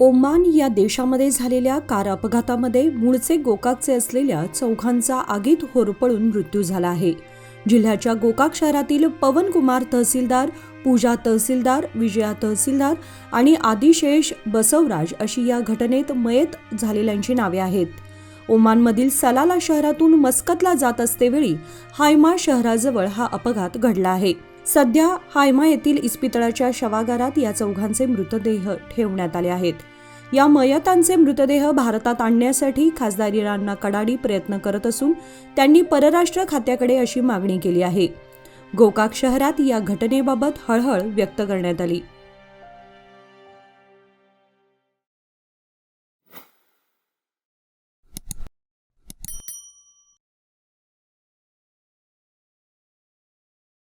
Oman या देशामध्ये झालेल्या कार अपघातामध्ये मूळचे गोकाकचे असलेल्या चौघांचा आगीत होरपळून मृत्यू झाला आहे. जिल्ह्याच्या गोकाक शहरातील पवन कुमार तहसीलदार पूजा तहसीलदार विजया तहसीलदार आणि आदिशेष बसवराज अशी या घटनेत मयत झालेल्यांची नावे आहेत. ओमानमधील सलाला शहरातून मस्कतला जात असतेवेळी हायमा शहराजवळ हा अपघात घडला आहे. सध्या हायमा येथील इस्पितळाच्या शवागारात या चौघांचे मृतदेह ठेवण्यात आले आहेत. या मयतांचे मृतदेह भारतात आणण्यासाठी खासदार इराणना कडाडी प्रयत्न करत असून त्यांनी परराष्ट्र खात्याकडे अशी मागणी केली आहे. गोकाक शहरात या घटनेबाबत हळहळ व्यक्त करण्यात आली.